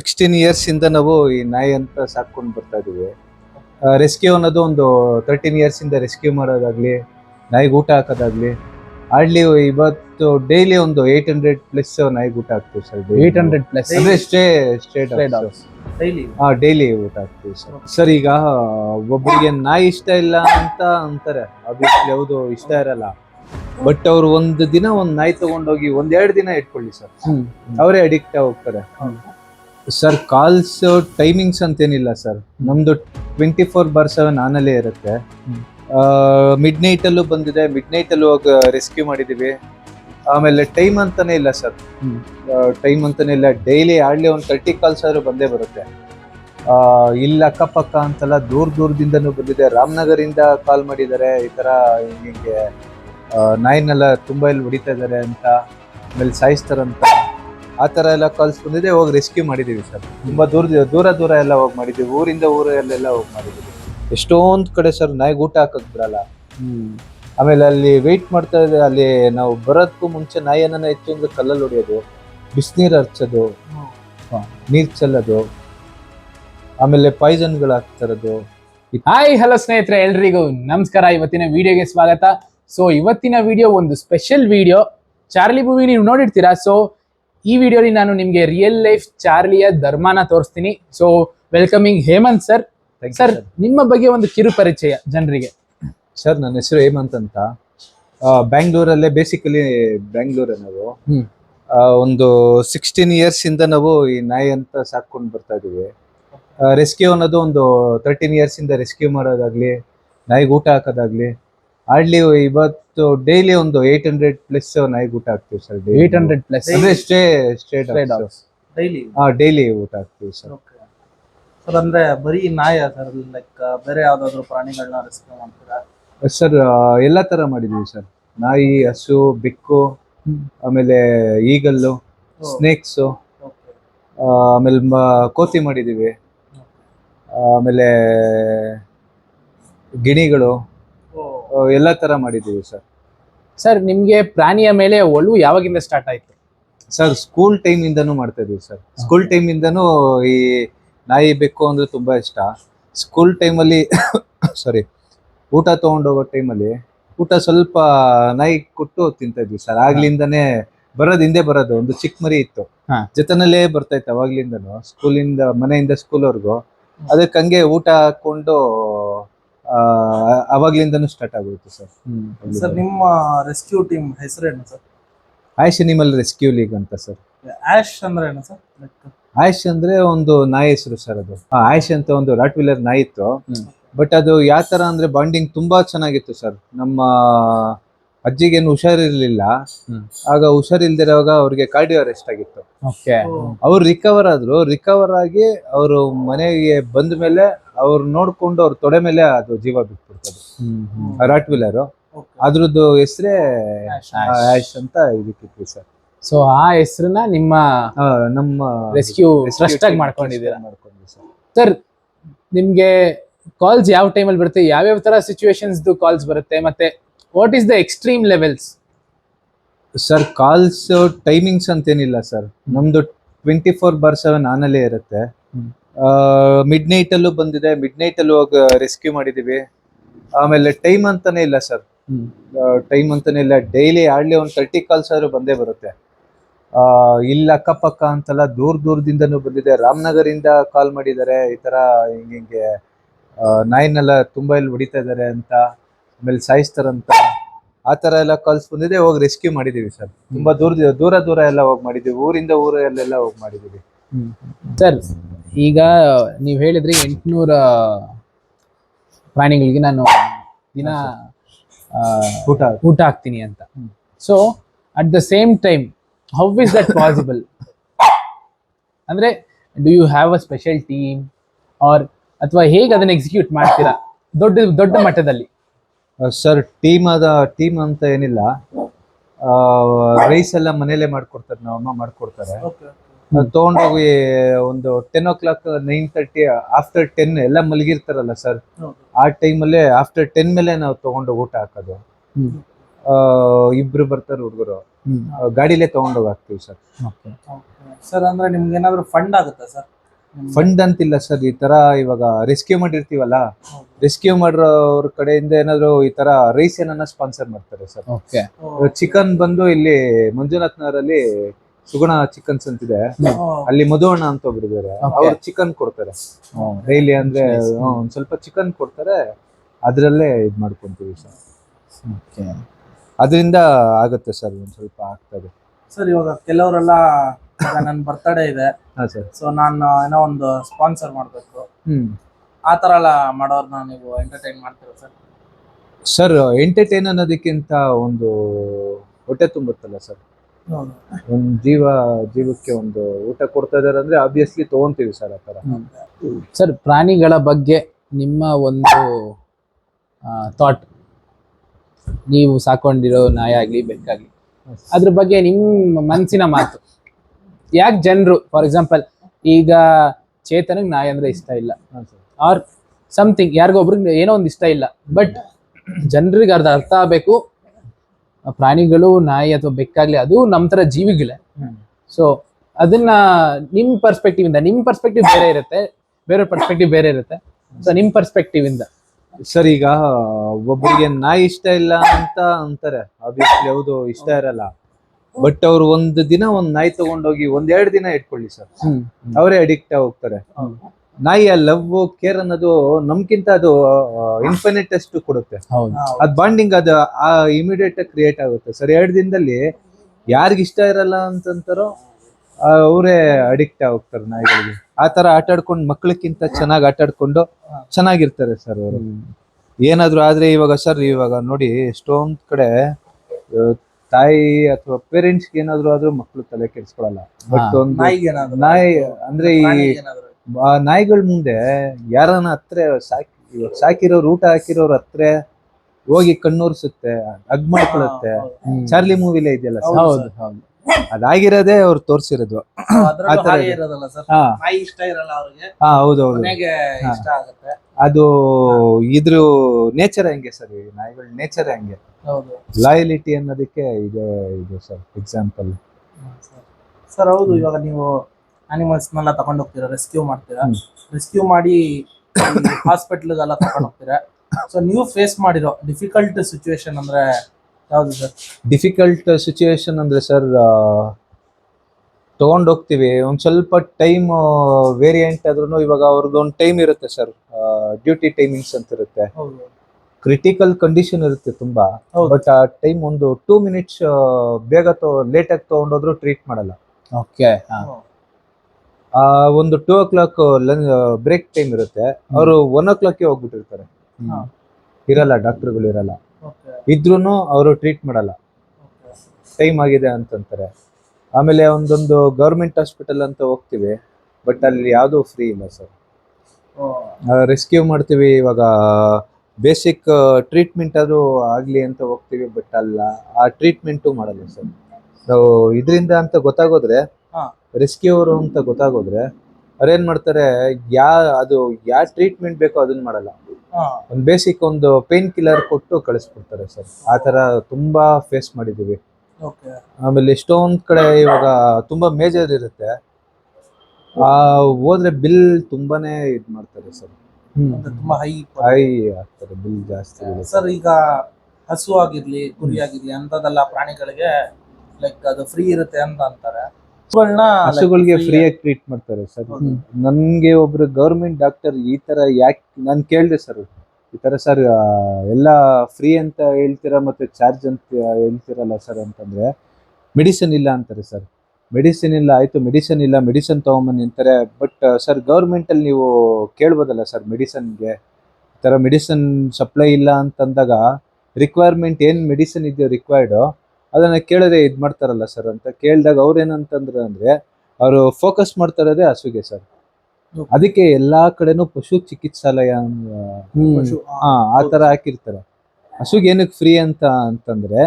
Sixteen years ಇಂದ ನಾವು ಈ ನಾಯಿ ಅಂತ ಸಾಕೊಂಡು ಬರ್ತಾ ಇದೀವಿ ರೆಸ್ಕ್ಯೂ ಅನ್ನೋದು ಒಂದು ತರ್ಟೀನ್ ಇಯರ್ಸ್ ಇಂದ ರೆಸ್ಕ್ಯೂ ಮಾಡೋದಾಗ್ಲಿ ನಾಯಿಗೆ ಊಟ ಹಾಕೋದಾಗ್ಲಿ ಆಡ್ಲಿ ಇವತ್ತು ಡೈಲಿ ಒಂದು ಏಟ್ ಹಂಡ್ರೆಡ್ ಪ್ಲಸ್ ನಾಯಿಗೆ ಊಟ ಹಾಕ್ತೀವಿ ಸರ್ ಏಟ್ ಹಂಡ್ರೆಡ್ ಪ್ಲಸ್ ಅಂದ್ರೆ ಸ್ಟೇ ಸ್ಟೇ ಹಾ ಡೈಲಿ ಊಟ ಹಾಕ್ತೀವಿ ಸರ್ ಸರ್ ಈಗ ಒಬ್ಬರಿಗೆ ನಾಯಿ ಇಷ್ಟ ಇಲ್ಲ ಅಂತ ಅಂತಾರೆ. ಅಬ್ವಿಯಸ್ಲಿ ಹೌದು ಇಷ್ಟ ಇರಲ್ಲ. ಬಟ್ ಅವ್ರು ಒಂದು ದಿನ ಒಂದ್ ನಾಯಿ ತಗೊಂಡೋಗಿ ಒಂದೆರಡು ದಿನ ಇಟ್ಕೊಳ್ಳಿ ಸರ್ ಅವರೇ ಅಡಿಕ್ಟ್ ಹೋಗ್ತಾರೆ. ಸರ್ ಕಾಲ್ಸ್ ಟೈಮಿಂಗ್ಸ್ ಅಂತೇನಿಲ್ಲ ಸರ್ ನಮ್ದು ಟ್ವೆಂಟಿ ಫೋರ್ ಬಾರ್ ಸೆವೆನ್ ಆನಲ್ಲೇ ಇರುತ್ತೆ. ಮಿಡ್ ನೈಟ್ ಅಲ್ಲೂ ಬಂದಿದೆ. ಮಿಡ್ ನೈಟ್ ಅಲ್ಲೂ ಹೋಗಿ ರೆಸ್ಕ್ಯೂ ಮಾಡಿದೀವಿ. ಆಮೇಲೆ ಟೈಮ್ ಅಂತಲೇ ಇಲ್ಲ ಸರ್ ಟೈಮ್ ಅಂತಲೇ ಇಲ್ಲ. ಡೈಲಿ ಆಡ್ಲಿ ಒಂದು ತರ್ಟಿ ಕಾಲ್ಸ್ ಆದ್ರೂ ಬಂದೇ ಬರುತ್ತೆ. ಇಲ್ಲ ಅಕ್ಕಪಕ್ಕ ಅಂತೆಲ್ಲ ದೂರ ದೂರದಿಂದನೂ ಬಂದಿದೆ. ರಾಮನಗರಿಂದ ಕಾಲ್ ಮಾಡಿದ್ದಾರೆ. ಈ ಥರ ಹಿಂಗೆ ನಾಯಿನೆಲ್ಲ ತುಂಬ ಇಲ್ಲಿ ಹೊಡಿತಾ ಇದ್ದಾರೆ ಅಂತ ಆಮೇಲೆ ಸಾಯಿಸ್ತಾರಂತ. ಆ ಥರ ಎಲ್ಲ ಕಾಲ್ಸ್ ಬಂದಿದೆ, ಹೋಗಿ ರೆಸ್ಕ್ಯೂ ಮಾಡಿದೀವಿ ಸರ್ ತುಂಬಾ ದೂರ ದೂರ ದೂರ ಎಲ್ಲ ಹೋಗಿ ಮಾಡಿದೀವಿ. ಊರಿಂದ ಊರಲ್ಲೆಲ್ಲ ಹೋಗಿ ಮಾಡಿದೀವಿ. ಎಷ್ಟೊಂದು ಕಡೆ ಸರ್ ನಾಯಿಗೆ ಊಟ ಹಾಕಕ್ ಬರಲ್ಲ. ಆಮೇಲೆ ಅಲ್ಲಿ ವೆಯ್ಟ್ ಮಾಡ್ತಾ ಇದೆ ಅಲ್ಲಿ ನಾವು ಬರೋದಕ್ಕೂ ಮುಂಚೆ ನಾಯಿ ಏನನ್ನ ಹೆಚ್ಚು ಅಂದ್ರೆ ಕಲ್ಲಲ್ಲಿ ಹೊಡಿಯೋದು, ಬಿಸಿನೀರು ಹರ್ಚೋದು ನೀರ್ ಚೆಲ್ಲೋದು, ಆಮೇಲೆ ಪಾಯ್ಸನ್ಗಳು ಹಾಕ್ತಾರದು ಹಾಯ್ ಹಲೋ ಸ್ನೇಹಿತರೆ, ಎಲ್ರಿಗೂ ನಮಸ್ಕಾರ. ಇವತ್ತಿನ ವಿಡಿಯೋಗೆ ಸ್ವಾಗತ. ಸೊ ಇವತ್ತಿನ ವಿಡಿಯೋ ಒಂದು ಸ್ಪೆಷಲ್ ವಿಡಿಯೋ ಚಾರ್ಲಿ ಮೂವಿ ನೀವು ನೋಡಿರ್ತೀರಾ? ಸೊ ಈ ವಿಡಿಯೋಲಿ ನಾನು ನಿಮಗೆ ರಿಯಲ್ ಲೈಫ್ ಚಾರ್ಲಿಯ ಧರ್ಮನ ತೋರಿಸ್ತೀನಿ. So welcoming Hemant sir sir ನಿಮ್ಮ ಬಗ್ಗೆ ಒಂದು ಕಿರು ಪರಿಚಯ ಜನರಿಗೆ. ಸರ್ ನನ್ನ ಹೆಸರು ಹೇಮಂತ್ ಅಂತ. ಬ್ಯಾಂಗ್ಳೂರಲ್ಲೇ ಬೇಸಿಕಲಿ ಬ್ಯಾಂಗ್ಳೂರ ನಾವು. ಒಂದು ಸಿಕ್ಸ್ಟೀನ್ ಇಯರ್ಸ್ ಇಂದ ನಾವು ಈ ನಾಯಿ ಅಂತ ಸಾಕೊಂಡು ಬರ್ತಾ ಇದೀವಿ ರೆಸ್ಕ್ಯೂ ಅನ್ನೋದು ಒಂದು ತರ್ಟೀನ್ ಇಯರ್ಸ್ ಇಂದ ರೆಸ್ಕ್ಯೂ ಮಾಡೋದಾಗ್ಲಿ ನಾಯಿಗೆ ಊಟ ಹಾಕೋದಾಗ್ಲಿ ಆಡ್ಲಿ ಇವತ್ತು ಡೈಲಿ ಒಂದು ಏಟ್ ಹಂಡ್ರೆಡ್ ಪ್ಲಸ್ ನಾಯಿ ಊಟ ಹಾಕ್ತೀವಿ ಸರ್ ಏಟ್ ಹಂಡ್ರೆಡ್ ಪ್ಲಸ್ ಅಂದ್ರೆ ಸ್ಟೇ ಸ್ಟೇ Stray ಡೈಲಿ ಹಾ ಡೈಲಿ ಊಟ ಹಾಕ್ತೀವಿ ಸರ್ ಓಕೆ ಸರ್ ಅಂದ್ರೆ ಬರೀ ನಾಯ ಸರ್ ಲೈಕ್ ಬೇರೆ ಯಾವ್ದಾದ್ರು ಪ್ರಾಣಿಗಳನ್ನ ರೆಸ್ಕ್ಯೂ ಮಾಡ್ತೀರಾ? ಸರ್ ಎಲ್ಲ ತರ ಮಾಡಿದೀವಿ ಸರ್ ನಾಯಿ ಹಸು ಬೆಕ್ಕು ಆಮೇಲೆ ಈಗಲ್ಲು ಸ್ನೇಕ್ಸು ಆಮೇಲೆ ಮ- ಕೋತಿ ಮಾಡಿದೀವಿ. ಆಮೇಲೆ ಗಿಣಿಗಳು. ಎಲ್ಲ ತರ ಮಾಡಿದೀವಿ ಸರ್. ಸರ್ ನಿಮ್ಗೆ ಪ್ರಾಣಿಯ ಮೇಲೆ ಒಲವು ಯಾವಾಗಿಂದ ಸ್ಟಾರ್ಟ್ ಆಯ್ತು? ಸರ್ ಸ್ಕೂಲ್ ಟೈಮ್ ಇಂದನೂ ಮಾಡ್ತಾ ಇದೀವಿ ಸರ್. ಸ್ಕೂಲ್ ಟೈಮ್ ಇಂದನೂ ಈ ನಾಯಿ ಬೆಕ್ಕು ಅಂದ್ರೆ ತುಂಬಾ ಇಷ್ಟ. ಸ್ಕೂಲ್ ಟೈಮಲ್ಲಿ ಸಾರಿ ಊಟ ತಗೊಂಡೋಗೋ ಟೈಮಲ್ಲಿ ಊಟ ಸ್ವಲ್ಪ ನಾಯಿ ಕೊಟ್ಟು ತಿಂತಾ ಇದ್ವಿ ಸರ್. ಆಗ್ಲಿಂದನೇ ಬರೋದ್ ಹಿಂದೆ ಬರೋದು ಒಂದು ಚಿಕ್ಕ ಮರಿ ಇತ್ತು. ಜೊತೆನಲ್ಲೇ ಬರ್ತಾ ಇತ್ತು ಅವಾಗ್ಲಿಂದನು. ಸ್ಕೂಲಿಂದ ಮನೆಯಿಂದ ಸ್ಕೂಲ್ವರೆಗೂ ಅದಕ್ಕೆ ಹಂಗೆ ಊಟ ಹಾಕೊಂಡು ಅವಾಗ್ಲಿಂದನೂ ಸ್ಟಾರ್ಟ್ ಆಗೋಯ್ತು ಸರ್. ಸರ್ ನಿಮ್ಮ ರೆಸ್ಕ್ಯೂ ಟೀಮ್ ಹೆಸರೇನು sir? Ayush animal rescue league ಅಂತ ಸರ್. ಆಶ್ ಅಂದ್ರೆ ಏನು ಸರ್? ಅಂದ್ರೆ ಒಂದು ನಾಯಿ ಹೆಸರು ಸರ್ ಅದು. ಆ, ಆಯುಷ್ ಅಂತ ಒಂದು ರಾಟ್ ವೀಲರ್ ನಾಯಿ ಇತ್ತು. ಬಟ್ ಅದು ಯಾವ ತರ ಅಂದ್ರೆ ಬಾಂಡಿಂಗ್ ತುಂಬಾ ಚೆನ್ನಾಗಿತ್ತು ಸರ್. ನಮ್ಮ ಅಜ್ಜಿಗೇನು ಹುಷಾರಿರ್ಲಿಲ್ಲ. ಆಗ ಹುಷಾರಿಲ್ದಿರೋವಾಗ ಅವ್ರಿಗೆ ಕಾರ್ಡಿಯೋ ಅರೆಸ್ಟ್ ಆಗಿತ್ತು. ಓಕೆ ಅವ್ರು ರಿಕವರ್ ಆದ್ರು. ರಿಕವರ್ ಆಗಿ ಅವರು ಮನೆಗೆ ಬಂದ ಮೇಲೆ ಅವ್ರು ನೋಡ್ಕೊಂಡು ಅವ್ರ ತೊಡೆ ಮೇಲೆ ಅದು ಜೀವ ಬಿಟ್ಬಿಡ್ತದೆ. ರಾಟ್ ವೀಲರು ಅದ್ರದ್ದು ಹೆಸರೇ ಆಶ್. ಅಂತ ಇದಕ್ಕಿತ್ತು ಸರ್. ಸೊ ಆ ಹೆಸರನ್ನ ನಿಮ್ಮ ನಮ್ಮ ರೆಸ್ಕ್ಯೂ ಟ್ರಸ್ಟ್ ಆಗಿ ಮಾಡ್ಕೊಂಡಿದ್ದೀರಾ? ಮಾಡ್ಕೊಂಡ್ವಿ ಸರ್. ಸರ್ ನಿಮ್ಗೆ ಕಾಲ್ಸ್ ಯಾವ ಟೈಮಲ್ಲಿ ಬರುತ್ತೆ? ಯಾವ್ಯಾವ ತರ ಸಿಚುವೇಶನ್ಸ್ ಕಾಲ್ಸ್ ಬರುತ್ತೆ? ಮತ್ತೆ what is the extreme levels sir calls timings ಅಂತೇನಿಲ್ಲ ಸರ್. ನಮ್ದು ಟ್ವೆಂಟಿ ಫೋರ್ ಬಾರ್ ಸೆವೆನ್ ಆನಲ್ಲೇ ಇರುತ್ತೆ. ಮಿಡ್ ನೈಟ್ ಅಲ್ಲೂ ಬಂದಿದೆ. ಮಿಡ್ ನೈಟ್ ಅಲ್ಲೂ ಹೋಗಿ ರೆಸ್ಕ್ಯೂ ಮಾಡಿದೀವಿ. ಆಮೇಲೆ ಟೈಮ್ ಅಂತಾನೆ ಇಲ್ಲ ಸರ್ ಟೈಮ್ ಅಂತಾನೆ ಇಲ್ಲ. ಡೈಲಿ ಆಡ್ಲಿ ಒಂದು ತರ್ಟಿ ಕಾಲ್ಸ್ ಆದ್ರೂ ಬಂದೇ ಬರುತ್ತೆ. ಇಲ್ಲ ಅಕ್ಕಪಕ್ಕ ಅಂತಲ್ಲ ದೂರ ದೂರದಿಂದನೂ ಬಂದಿದೆ. ರಾಮನಗರಿಂದ ಕಾಲ್ ಮಾಡಿದ್ದಾರೆ. ಈ ತರ ಹಿಂಗೆ ಹಿಂಗೆ ನಾಯಿನೆಲ್ಲ ತುಂಬಾ ಇಲ್ಲಿ ಹೊಡಿತಾ ಇದ್ದಾರೆ ಅಂತ ಆಮೇಲೆ ಸಾಯಿಸ್ತಾರಂತ. ಆ ಥರ ಎಲ್ಲ ಕಾಲ್ಸ್ ಬಂದಿದೆ. ಹೋಗಿ ರೆಸ್ಕ್ಯೂ ಮಾಡಿದೀವಿ ಸರ್ ತುಂಬಾ ದೂರ ದೂರ ದೂರ ಎಲ್ಲ ಹೋಗಿ ಮಾಡಿದ್ದೀವಿ ಊರಿಂದ ಊರಲ್ಲೆಲ್ಲ ಹೋಗಿ ಮಾಡಿದೀವಿ. ಸರ್. ಈಗ ನೀವು ಹೇಳಿದ್ರಿ ಎಂಟುನೂರ ಪ್ರಾಣಿಗಳಿಗೆ ನಾನು ದಿನ ಊಟ ಊಟ ಹಾಕ್ತೀನಿ ಅಂತ. So at the same time how is that possible ಅಂದ್ರೆ do you have a special team or ಅಥವಾ ಹೇಗೆ ಅದನ್ನ ಎಕ್ಸಿಕ್ಯೂಟ್ ಮಾಡ್ತೀರಾ? ದೊಡ್ಡ ದೊಡ್ಡ ಮಟ್ಟದಲ್ಲಿ. ಸರ್ ಟೀಮ್ ಅದ ಟೀಮ್ ಅಂತ ಏನಿಲ್ಲ. ರೈಸ್ ಎಲ್ಲ ಮನೇಲೆ ಮಾಡ್ಕೊಡ್ತಾರೆ ನಮ್ಮ ಅಮ್ಮ ಮಾಡ್ಕೊಡ್ತಾರೆ ತಗೊಂಡೋಗಿ ಒಂದು ten o'clock nine thirty after ten ಎಲ್ಲ ಮಲಗಿರ್ತಾರಲ್ಲ ಸರ್ ಆ ಟೈಮಲ್ಲೇ ಆಫ್ಟರ್ ಟೆನ್ ಮೇಲೆ ನಾವು ತಗೊಂಡು ಊಟ ಹಾಕೋದು. ಇಬ್ರು ಬರ್ತಾರೆ ಹುಡುಗರು. ಗಾಡಿಲೇ ತಗೊಂಡೋಗಿ ಹಾಕ್ತಿವಿ ಸರ್ ಸರ್ ಅಂದ್ರೆ ನಿಮ್ಗೆ ಏನಾದ್ರು ಫಂಡ್ ಆಗುತ್ತಾ ಸರ್ ಫಂಡ್ ಅಂತಿಲ್ಲ ಸರ್ ಈ ತರ ಇವಾಗ ರೆಸ್ಕ್ಯೂ ಮಾಡಿರ್ತೀವಲ್ಲ? ರೆಸ್ಕ್ಯೂ ಮಾಡಿರೋರ್ ಕಡೆಯಿಂದ ಏನಾದ್ರು ಈ ತರ ರೈಸ್ ಏನನ್ನ ಸ್ಪಾನ್ಸರ್ ಮಾಡ್ತಾರೆ ಸರ್ ಚಿಕನ್ ಬಂದು ಇಲ್ಲಿ ಮಂಜುನಾಥ್ ನಗರಲ್ಲಿ ಸುಗುಣ ಚಿಕನ್ಸ್ ಅಂತಿದೆ. ಅಲ್ಲಿ ಮಧುವಣ್ಣ ಅಂತ ಒಬ್ರು ಇದಾರೆ. Okay. ಅವ್ರು ಚಿಕನ್ ಕೊಡ್ತಾರೆ. ಡೈಲಿ ಅಂದ್ರೆ ಒಂದ್ ಸ್ವಲ್ಪ ಚಿಕನ್ ಕೊಡ್ತಾರೆ ಅದರಲ್ಲೇ ಇದ್ ಮಾಡ್ಕೊಂತೀವಿ ಸರ್ ಓಕೆ ಅದರಿಂದ ಆಗುತ್ತೆ ಸರ್ ಒಂದ್ ಸ್ವಲ್ಪ ಆಗ್ತದೆ ಸರ್ ಇವಾಗ ಕೆಲವರೆಲ್ಲ ನನ್ನ ಬರ್ತಡೇ ಇದೆ. ಹಾ ಸರ್ ಸೊ ನಾನು ಏನೋ ಒಂದು ಸ್ಪಾನ್ಸರ್ ಮಾಡ್ಬೇಕು. ಹ್ಮ್. ಆ ತರ ಎಲ್ಲ ಮಾಡೋರ್ನ ನೀವು ಎಂಟರ್ಟೈನ್ ಮಾಡ್ತೀರಾ ಸರ್ ಸರ್ ಎಂಟರ್ಟೈನ್ ಅನ್ನೋದಕ್ಕಿಂತ ಒಂದು ಹೊಟ್ಟೆ ತುಂಬುತ್ತಲ್ಲ ಸರ್ ಒಂದ್ ಜೀವ ಜೀವಕ್ಕೆ ಒಂದು ಊಟ ಕೊಡ್ತಾ ಇದಾರೆ ಅಂದ್ರೆ ಆಬ್ವಿಯಸ್ಲಿ ತಗೊಂತೀವಿ ಸರ್ ಆತರ ತರ ಸರ್ ಪ್ರಾಣಿಗಳ ಬಗ್ಗೆ ನಿಮ್ಮ ಒಂದು ಥಾಟ್ ನೀವು ಸಾಕೊಂಡಿರೋ ನಾಯಿ ಆಗ್ಲಿ ಬೆಕ್ಕಾಗ್ಲಿ. ಅದ್ರ ಬಗ್ಗೆ ನಿಮ್ಮ ಮನಸ್ಸಿನ ಮಾತು. ಯಾಕೆ ಜನರು ಫಾರ್ ಎಕ್ಸಾಂಪಲ್ ಈಗ ಚೇತನಿಗೆ ನಾಯಿ ಅಂದ್ರೆ ಇಷ್ಟ ಇಲ್ಲ. ಆರ್ ಸಮಥಿಂಗ್ ಯಾರಿಗೊಬ್ರಿಗೆ ಏನೋ ಒಂದು ಇಷ್ಟ ಇಲ್ಲ. ಬಟ್ ಜನರಿಗೆ ಅರ್ಧ ಅರ್ಥ ಆಗಬೇಕು ಪ್ರಾಣಿಗಳು ನಾಯಿ ಅಥವಾ ಬೆಕ್ಕಾಗ್ಲಿ ಅದು ನಮ್ ತರ ಜೀವಿಗಳೇ ಸೊ ಅದನ್ನ ನಿಮ್ಮ ಪರ್ಸ್ಪೆಕ್ಟಿವ್ ಇಂದ ನಿಮ್ಮ ಪರ್ಸ್ಪೆಕ್ಟಿವ್ ಬೇರೆ ಇರುತ್ತೆ ಬೇರೆ ಪರ್ಸ್ಪೆಕ್ಟಿವ್ ಬೇರೆ ಇರುತ್ತೆ. ಸೊ ನಿಮ್ಮ ಪರ್ಸ್ಪೆಕ್ಟಿವ್ ಇಂದ. ಸರ್ ಈಗ ಒಬ್ಬರಿಗೆ ನಾಯಿ ಇಷ್ಟ ಇಲ್ಲ ಅಂತ ಅಂತಾರೆ. ಆಬ್ವಿಯಸ್ಲಿ ಹೌದು ಇಷ್ಟ ಇರಲ್ಲ. ಬಟ್ ಅವ್ರು ಒಂದು ದಿನ ಒಂದ್ ನಾಯಿ ತಗೊಂಡೋಗಿ ಒಂದೆರಡು ದಿನ ಇಟ್ಕೊಳ್ಳಿ ಸರ್ ಅವರೇ ಅಡಿಕ್ಟ್ ಹೋಗ್ತಾರೆ. ನಾಯಿಯ ಲವ್ ಕೇರ್ ಅನ್ನೋದು ನಮ್ಗಿಂತ ಅದು ಇನ್ಫಿನಿಟ್ ಅಷ್ಟು ಕೊಡುತ್ತೆ. ಹೌದು. ಅದ್ ಬಾಂಡಿಂಗ್ ಅದು ಆ ಇಮಿಡಿಯೇಟ್ ಕ್ರಿಯೇಟ್ ಆಗುತ್ತೆ. ಸರ್ ಎರಡು ದಿನದಲ್ಲಿ ಯಾರಿಗಿಷ್ಟ ಇರಲ್ಲ ಅಂತಂತಾರೋ ಅವರೇ ಅಡಿಕ್ಟ್ ಹೋಗ್ತಾರೆ ನಾಯಿಗಳಿಗೆ. ಆ ತರ ಆಟ ಆಡ್ಕೊಂಡು ಮಕ್ಳಕ್ಕಿಂತ ಚೆನ್ನಾಗಿ ಆಟ ಆಡ್ಕೊಂಡು ಚೆನ್ನಾಗಿರ್ತಾರೆ ಸರ್ ಅವರು. ಏನಾದ್ರು ಆದ್ರೆ ಇವಾಗ ಸರ್ ಇವಾಗ ನೋಡಿ ಎಷ್ಟೊಂದ್ ಕಡೆ ತಾಯಿ ಅಥವಾ ಪೇರೆಂಟ್ಸ್ ಏನಾದ್ರು ಆದ್ರೂ ಮಕ್ಳು ತಲೆ ಕೆಡ್ಸ್ಕೊಳಲ್ಲ. ಬಟ್ ಒಂದು ನಾಯಿಗೆ ಏನಾದ್ರು ನಾಯಿ ಅಂದ್ರೆ ಈ ಆ ನಾಯಿಗಳ ಮುಂದೆ ಯಾರನ್ನ ಹತ್ರ ಸಾಕಿ ಇವಾಗ ಸಾಕಿರೋರು ಊಟ ಹಾಕಿರೋರ್ ಹತ್ರ ಹೋಗಿ ಕಣ್ಣೂರ್ಸುತ್ತೆ ಅಗ್ ಮಾಡ್ಕೊಳತ್ತೆ. ಚಾರ್ಲಿ ಮೂವಿಲೇ ಇದೆಯಲ್ಲ sir. ಹೌದು ಹೌದು ಅದಾಗಿರೋದೇ ಅವ್ರು ತೋರ್ಸಿರೋದು. ಅದ್ರಲ್ಲೂ ಆ ಹಾಗೆ ಇದೆ. ಇರೋದಲ್ಲ ಸರ್. ಹಾ. ನಾಯಿ ಇಷ್ಟ ಇರಲ್ಲ ಅವ್ರಿಗೆ. ಹಾ ಹೌದು ಹೌದು. ಮನೆಗೆ ಹಾ. ಇಷ್ಟ ಆಗುತ್ತೆ. ಅದು ಇದ್ರ ನೇಚರ್ ಹಂಗೆ ಸರ್ ಈ ನಾಯಿಗಳ ನೇಚರ್ ಹಂಗೆ? ಹೌದು. ಲಾಯಲಿಟಿ ಅನ್ನೋದಕ್ಕೆ ಇದೆ ಇದು ಸರ್ ಎಕ್ಸಾಂಪಲ್. ಸರ್ ಹೌದು ಇವಾಗ ನೀವು ಅನಿಮಲ್ಸ್ನೆಲ್ಲ ತಗೊಂಡು ಹೋಗ್ತೀರಾ? ರೆಸ್ಕ್ಯೂ ಮಾಡ್ತೀರಾ. ರೆಸ್ಕ್ಯೂ ಮಾಡಿ ಹಾಸ್ಪಿಟ್ಲ್ಗೆಲ್ಲ ತಗೊಂಡು ಹೋಗ್ತೀರಾ? ಸೊ ನೀವು ಫೇಸ್ ಮಾಡಿರೋ ಡಿಫಿಕಲ್ಟ್ ಸಿಚುವೇಶನ್ ಅಂದ್ರೆ ಯಾವ್ದು ಸರ್ ಡಿಫಿಕಲ್ಟ್ ಸಿಚುವೇಶನ್ ಅಂದ್ರೆ ಸರ್ ತಗೊಂಡ್ ಹೋಗ್ತೀವಿ. ಒಂದ್ ಸ್ವಲ್ಪ ಟೈಮ್ ವೇರಿಯಂಟ್ ಆದ್ರೂ ಇವಾಗ ಅವ್ರದ್ದು ಒಂದು ಟೈಮ್ ಇರುತ್ತೆ ಸರ್ ಡ್ಯೂಟಿ ಟೈಮಿಂಗ್ಸ್ ಅಂತ ಇರುತ್ತೆ. ಕ್ರಿಟಿಕಲ್ ಕಂಡೀಷನ್ ಇರುತ್ತೆ ತುಂಬಾ. ಬಟ್ ಆ ಟೈಮ್ ಒಂದು ಟೂ ಮಿನಿಟ್ಸ್ ಬೇಗ ಲೇಟ್ ಆಗಿ ತಗೊಂಡೋದ್ರು ಟ್ರೀಟ್ ಮಾಡಲ್ಲ. ಓಕೆ ಒಂದು two o'clock break time ಇರುತ್ತೆ. ಅವರು ಒನ್ ಓ ಕ್ಲಾಕ್ಗೆ ಹೋಗ್ಬಿಟ್ಟಿರ್ತಾರೆ. ಹಾ. ಇರಲ್ಲ ಡಾಕ್ಟರ್ಗಳು ಇರಲ್ಲ. ಇದ್ರೂ ಅವರು ಟ್ರೀಟ್ ಮಾಡಲ್ಲ. ಟೈಮ್ ಆಗಿದೆ ಅಂತಂತಾರೆ. ಆಮೇಲೆ ಒಂದೊಂದು ಗೌರ್ಮೆಂಟ್ ಹಾಸ್ಪಿಟಲ್ ಅಂತ ಹೋಗ್ತೀವಿ ಬಟ್ ಅಲ್ಲಿ ಯಾವುದೂ ಫ್ರೀ ಇಲ್ಲ ಸರ್ ರೆಸ್ಕ್ಯೂ ಮಾಡ್ತೀವಿ ಇವಾಗ ಬೇಸಿಕ್ ಟ್ರೀಟ್ಮೆಂಟ್ ಅದು ಆಗಲಿ ಅಂತ ಹೋಗ್ತೀವಿ ಬಟ್ ಅಲ್ಲ ಆ ಟ್ರೀಟ್ಮೆಂಟು ಮಾಡಲ್ಲ ಸರ್ ನಾವು ಇದರಿಂದ ಅಂತ ಗೊತ್ತಾಗೋದ್ರೆ ಹಾ. ರೆಸ್ಕ್ಯೂ ಅವರು ಅಂತ ಗೊತ್ತಾಗೋದ್ರೆ ಅವ್ರೇನ್ ಮಾಡ್ತಾರೆ ಯಾ ಅದು ಯಾವ ಟ್ರೀಟ್ಮೆಂಟ್ ಬೇಕೋ ಅದನ್ನ ಮಾಡಲ್ಲ. ಒಂದು ಬೇಸಿಕ್ ಒಂದು ಪೇನ್ ಕಿಲ್ಲರ್ ಕೊಟ್ಟು ಕಳಿಸ್ಬಿಡ್ತಾರೆ ಸರ್. ಆ ಥರ ತುಂಬಾ ಫೇಸ್ ಮಾಡಿದೀವಿ ಓಕೆ. ಆಮೇಲೆ ಎಷ್ಟೊಂದ್ ಕಡೆ ಇವಾಗ ತುಂಬಾ ಮೇಜರ್ ಇರುತ್ತೆ. ಆ ಹೋದ್ರೆ ಬಿಲ್ ತುಂಬಾನೇ ಇದ್ ಮಾಡ್ತಾರೆ ಸರ್. ತುಂಬಾ ಹೈ ಹೈ ಆಗ್ತಾರೆ ಬಿಲ್ ಜಾಸ್ತಿ ಸರ್ ಈಗ ಹಸು ಆಗಿರ್ಲಿ ಕುರಿ ಆಗಿರ್ಲಿ ಅಂತದೆಲ್ಲ ಪ್ರಾಣಿಗಳಿಗೆ ಲೈಕ್ ಅದು ಫ್ರೀ ಇರುತ್ತೆ ಅಂತ ಅಂತಾರೆ. ಹಸುಗಳ್ನ like ಹಸುಗಳಿಗೆ free ಫ್ರೀಯಾಗಿ ಟ್ರೀಟ್ ಮಾಡ್ತಾರೆ ಸರ್. ನನ್ಗೆ ಒಬ್ರು ಗೌರ್ಮೆಂಟ್ ಡಾಕ್ಟರ್ ಈ ತರ ಯಾಕೆ ನಾನು ಕೇಳಿದೆ ಸರ್ ಈ ತರ ಸರ್ ಎಲ್ಲ ಫ್ರೀ ಅಂತ ಹೇಳ್ತೀರಾ ಮತ್ತೆ ಚಾರ್ಜ್ ಅಂತ ಹೇಳ್ತೀರಲ್ಲ ಸರ್ ಅಂತಂದ್ರೆ ಮೆಡಿಸಿನ್ ಇಲ್ಲ ಅಂತಾರೆ ಸರ್ ಮೆಡಿಸಿನ್ ಇಲ್ಲ ಆಯ್ತು ಮೆಡಿಸಿನ್ ಇಲ್ಲ ಮೆಡಿಸಿನ್ ತಗೊಂಬನ್ನಿ ನಿಂತಾರೆ ಬಟ್ ಸರ್ ಗೌರ್ಮೆಂಟ್ ಅಲ್ಲಿ ನೀವು ಕೇಳ್ಬೋದಲ್ಲ ಸರ್ ಮೆಡಿಸನ್ಗೆ ಈ ತರ ಮೆಡಿಸಿನ್ ಸಪ್ಲೈ ಇಲ್ಲ ಅಂತಂದಾಗ ರಿಕ್ವೈರ್ಮೆಂಟ್ ಏನು ಮೆಡಿಸಿನ್ ಇದೆಯೋ ರಿಕ್ವೈರ್ಡ್ ಅದನ್ನ ಕೇಳಿದ್ರೆ ಇದ್ ಮಾಡ್ತಾರಲ್ಲ ಸರ್ ಅಂತ ಕೇಳಿದಾಗ ಅವ್ರು ಏನಂತಂದ್ರೆ ಅಂದ್ರೆ ಅವರು ಫೋಕಸ್ ಮಾಡ್ತಾ ಇರೋದೇ ಹಸುಗೆ ಸರ್ ಅದಕ್ಕೆ ಎಲ್ಲಾ ಕಡೆನೂ ಪಶು ಚಿಕಿತ್ಸಾಲಯ ಆ ತರ ಹಾಕಿರ್ತಾರೆ. ಹಸುಗೆ ಏನಕ್ಕೆ ಫ್ರೀ ಅಂತ ಅಂತಂದ್ರೆ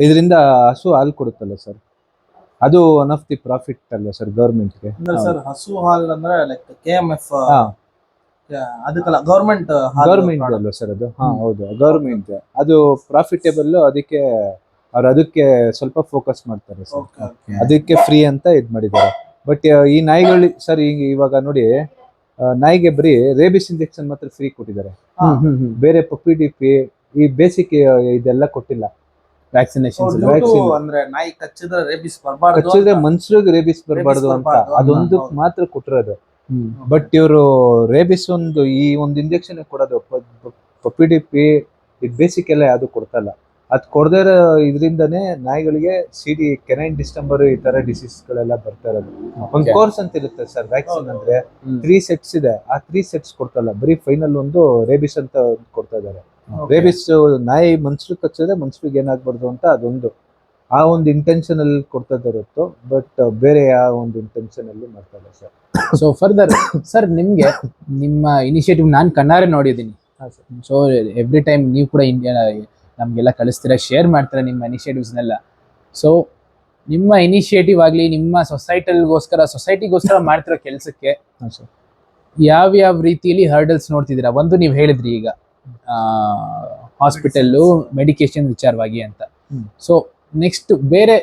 ಇದರಿಂದ ಹಸು ಹಾಲು ಕೊಡುತ್ತಲ್ಲ ಸರ್ ಅದು ಒನ್ ಆಫ್ ದಿ ಪ್ರಾಫಿಟ್ ಅಲ್ಲ ಸರ್ ಗೌರ್ಮೆಂಟ್ಗೆ ಅಂದ್ರೆ ಸರ್ ಹಸು ಹಾಲು ಅಂದ್ರೆ ಲೈಕ್ ಕೆ ಎಂ ಎಫ್ ಅದಕ್ಕಲ್ಲ ಗೌರ್ಮೆಂಟ್ ಗೌರ್ಮೆಂಟ್ ಅಲ್ವಾ ಸರ್ ಅದು. ಹಾ ಹೌದು ಗೌರ್ಮೆಂಟ್ ಅದು ಪ್ರಾಫಿಟೇಬಲ್ ಅದಕ್ಕೆ ಅವ್ರು ಅದಕ್ಕೆ ಸ್ವಲ್ಪ ಫೋಕಸ್ ಮಾಡ್ತಾರೆ ಸರ್ ಅದಕ್ಕೆ ಫ್ರೀ ಅಂತ ಇದ್ ಮಾಡಿದ್ದಾರೆ. ಬಟ್ ಈ ನಾಯಿಗಳು ಸರ್ ಈಗ ಇವಾಗ ನೋಡಿ ನಾಯಿಗೆ ಬರೀ ರೇಬಿಸ್ ಇಂಜೆಕ್ಷನ್ ಮಾತ್ರ ಫ್ರೀ ಕೊಟ್ಟಿದ್ದಾರೆ. ಬೇರೆ ಪಪ್ಪಿ ಡಿಪಿ ಈ ಬೇಸಿಕ್ ಇದೆಲ್ಲ ಕೊಟ್ಟಿಲ್ಲ. Vaccination vaccine. ಅಂದ್ರೆ ನಾಯಿ ಕಚ್ಚಿದ್ರೆ ರೇಬಿಸ್ ಬರಬಾರ್ದು ಕಚ್ಚಿದ್ರೆ ಮನುಷ್ಯರಿಗೆ ರೇಬಿಸ್ ಬರಬಾರ್ದು ಅಂತ. ಅದೊಂದು. ಮಾತ್ರ ಕೊಟ್ಟಿರೋದು. ಬಟ್ ಇವರು ರೇಬಿಸ್ ಒಂದು ಈ ಒಂದು ಇಂಜೆಕ್ಷನ್ ಕೊಡೋದು ಪಪ್ಪಿ ಡಿಪಿ ಇದು ಬೇಸಿಕ್ ಎಲ್ಲ ಯಾವುದು ಕೊಡ್ತಲ್ಲ ಅದ್ ಕೊಡದೇ ಇರೋ ಇದರಿಂದನೇ ನಾಯಿಗಳಿಗೆ ಸಿಡಿ ಕೆನೈನ್ ಡಿಸ್ಟಂಬರ್ ಈ ತರ ಡಿಸೀಸ್ಗಳೆಲ್ಲ ಬರ್ತಾ ಇರೋದು. ಒಂದು ಕೋರ್ಸ್ ಅಂತ ಇರುತ್ತೆ ಸರ್ ವ್ಯಾಕ್ಸಿನ್ ಅಂದ್ರೆ. ತ್ರೀ ಸೆಟ್ಸ್ ಇದೆ. ಆ ತ್ರೀ ಸೆಟ್ಸ್ ಕೊಡ್ತಲ್ಲ ಬರೀ ಫೈನಲ್ ಒಂದು ರೇಬಿಸ್ ಅಂತ ಕೊಡ್ತಾ ಇದ್ದಾರೆ. ರೇಬಿಸ್ ನಾಯಿ ಮನುಷ್ಯರು ಕಚ್ಚಿದ್ರೆ ಮನುಷ್ಯರಿಗೆ ಏನಾಗ್ಬಾರ್ದು ಅಂತ ಅದೊಂದು. ಆ ಒಂದು ಇಂಟೆನ್ಷನ್ ಅಲ್ಲಿ ಕೊಡ್ತಾ ಇರುತ್ತೆ ಬಟ್ ಬೇರೆ ಯಾವ ಒಂದು ಇಂಟೆನ್ಷನ್ ಅಲ್ಲಿ ಮಾಡ್ತಾ ಇಲ್ಲ ಸರ್. ಸೊ ಫರ್ದರ್ ಸರ್ ನಿಮ್ಗೆ ನಿಮ್ಮ ಇನಿಷಿಯೇಟಿವ್ ನಾನು ಕಣ್ಣಾರೆ ನೋಡಿದ್ದೀನಿ. ಸೊ ಎವ್ರಿ ಟೈಮ್ ನೀವು ಕೂಡ ಇಂಡಿಯಾ ನಮಗೆಲ್ಲ ಕಳಿಸ್ತೀರಾ ಶೇರ್ ಮಾಡ್ತೀರಾ ನಿಮ್ಮ ಇನಿಷಿಯೇಟಿವ್ಸ್ನೆಲ್ಲ ಸೊ ನಿಮ್ಮ ಇನಿಷಿಯೇಟಿವ್ ಆಗಲಿ ನಿಮ್ಮ ಸೊಸೈಟಲ್ಗೋಸ್ಕರ ಸೊಸೈಟಿಗೋಸ್ಕರ ಮಾಡ್ತಿರೋ ಕೆಲಸಕ್ಕೆ ಯಾವ್ಯಾವ ರೀತಿಯಲ್ಲಿ ಹರ್ಡಲ್ಸ್ ನೋಡ್ತಿದ್ದೀರಾ? ಒಂದು ನೀವು ಹೇಳಿದ್ರಿ ಈಗ ಹಾಸ್ಪಿಟಲ್ಲು ಮೆಡಿಕೇಶನ್ ವಿಚಾರವಾಗಿ ಅಂತ. ಸೊ ನೆಕ್ಸ್ಟ್ ಬೇರೆ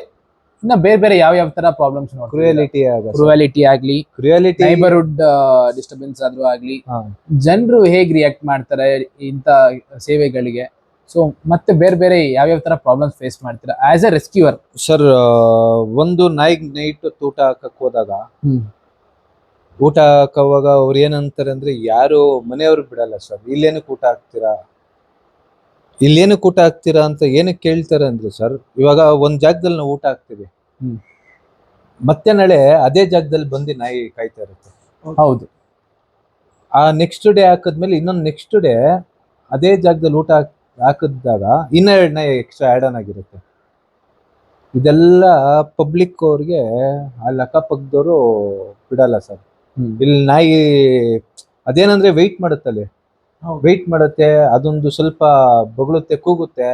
ಇನ್ನ ಬೇರೆ ಬೇರೆ ಯಾವ ಯಾವ ತರ ಪ್ರಾಬ್ಲಮ್ಸ್ ಕ್ರುಯಾಲಿಟಿ ಆಗ್ಲಿ ಕ್ರುಯಾಲಿಟಿ ಆಗ್ಲಿ ಕ್ರುಯಾಲಿಟಿ ನೈಬರ್ಹುಡ್ ಡಿಸ್ಟರ್ಬೆನ್ಸ್ ಆದ್ರೂ ಆಗ್ಲಿ. ಜನರು ಹೇಗ್ ರಿಯಾಕ್ಟ್ ಮಾಡ್ತಾರೆ ಇಂಥ ಸೇವೆಗಳಿಗೆ? ಸೊ ಮತ್ತೆ ಬೇರೆ ಬೇರೆ ಯಾವ್ಯಾವ ತರ ಪ್ರಾಬ್ಲಮ್ಸ್ ಫೇಸ್ ಮಾಡ್ತೀರಾ? ಆಸ್ ಎ ರೆಸ್ಕ್ಯೂವರ್ ಸರ್ ಒಂದು ನಾಯಿಗ್ ನೈಟ್ ಊಟ ಹಾಕಕ್ ಹೋದಾಗ ಊಟ ಹಾಕೋವಾಗ ಅವ್ರು ಏನಂತಾರೆ ಅಂದ್ರೆ ಯಾರು ಮನೆಯವ್ರು ಬಿಡಲ್ಲ ಸರ್ ಇಲ್ಲೇನಕ್ಕೆ ಊಟ ಹಾಕ್ತೀರಾ? ಇಲ್ಲೇನಕ್ಕೆ ಊಟ ಹಾಕ್ತೀರಾ ಅಂತ ಏನಕ್ಕೆ ಕೇಳ್ತಾರೆ ಅಂದ್ರೆ ಸರ್ ಇವಾಗ ಒಂದ್ ಜಾಗದಲ್ಲಿ ನಾವು ಊಟ ಹಾಕ್ತೀವಿ. ಮತ್ತೆ ನಾಳೆ ಅದೇ ಜಾಗದಲ್ಲಿ ಬಂದು ನಾಯಿ ಕಾಯ್ತಾ ಇರುತ್ತೆ. ಹೌದು. ಆ ನೆಕ್ಸ್ಟ್ ಡೇ ಹಾಕಿದ್ಮೇಲೆ ಇನ್ನೊಂದು ನೆಕ್ಸ್ಟ್ ಡೇ ಅದೇ ಜಾಗದಲ್ಲಿ ಊಟ ಹಾಕ್- ಹಾಕಿದಾಗ ಇನ್ನೆರಡನೇ ಎಕ್ಸ್ಟ್ರಾ ಆ್ಯಡ್ ಆನ್ ಆಗಿರುತ್ತೆ ಇದೆಲ್ಲ ಪಬ್ಲಿಕ್ ಅವ್ರಿಗೆ ಅಲ್ಲಿ ಅಕ್ಕಪಕ್ಕದವರು ಬಿಡಲ್ಲ ಸರ್. ಇಲ್ಲಿ ನಾಯಿ ಅದೇನಂದ್ರೆ ವೆಯ್ಟ್ ಮಾಡುತ್ತಲ್ಲಿ. ವೆಯ್ಟ್ ಮಾಡುತ್ತೆ ಅದೊಂದು ಸ್ವಲ್ಪ ಬೊಗಳುತ್ತೆ ಕೂಗುತ್ತೆ